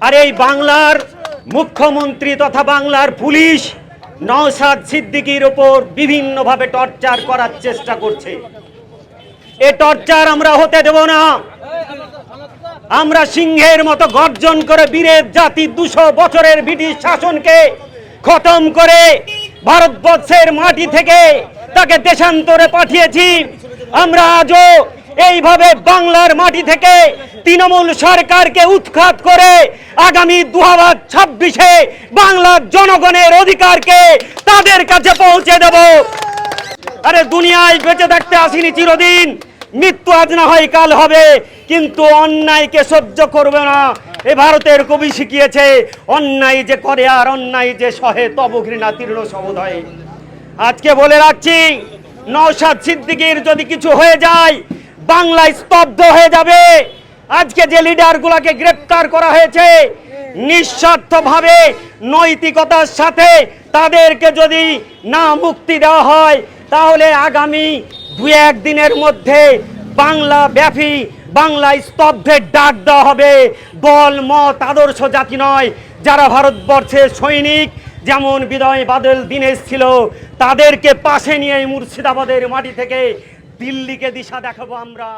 আর এই বাংলার মুখ্যমন্ত্রী তথা বাংলার পুলিশ নওসাদ সিদ্দিকীর ওপর বিভিন্নভাবে টর্চার করার চেষ্টা করছে। এ টর্চার আমরা হতে দেব না। আমরা সিংহের মতো গর্জন করে বীরের জাতি দুশো বছরের ব্রিটিশ শাসনকে খতম করে ভারতবর্ষের মাটি থেকে তাকে দেশান্তরে পাঠিয়েছি। আমরা আজও এইভাবে বাংলার মাটি থেকে তৃণমূল সরকারকে উৎখাত করে আগামী দু হাজার ছাব্বিশে বাংলার জনগণের অধিকারকে তাদের কাছে পৌঁছে দেব। আরে দুনিয়ায় বেঁচে থাকতে আসিনি চিরদিন। মৃত্যু আজ না হয় কাল হবে, কিন্তু অন্যায়কে সহ্য করবে না। এ ভারতের কবি শিখিয়েছে, অন্যায় যে করে আর অন্যায় যে সহে, তব ঘৃণা তীর্ণ সমুদয়। আজকে বলে রাখছি, নওশাদ সিদ্দিকির যদি কিছু হয়ে যায় বাংলায় স্তব্ধ হয়ে যাবে। আজকে যে লিডারগুলোকে গ্রেপ্তার করা হয়েছে, নিঃস্বার্থভাবে, নৈতিকতার সাথে তাদেরকে যদি না মুক্তি দেওয়া হয়, তাহলে আগামী দু একদিনের মধ্যে বাংলা ব্যাপী, বাংলায় স্তব্ধের ডাক দেওয়া হবে। দল, মত, আদর্শ জাতি নয়, যারা ভারতবর্ষের সৈনিক, যেমন বিদয় বাদল দীনেশ ছিল, তাদেরকে পাশে নিয়ে মুর্শিদাবাদের মাটি থেকে দিল্লিকে দিশা দেখাবো আমরা।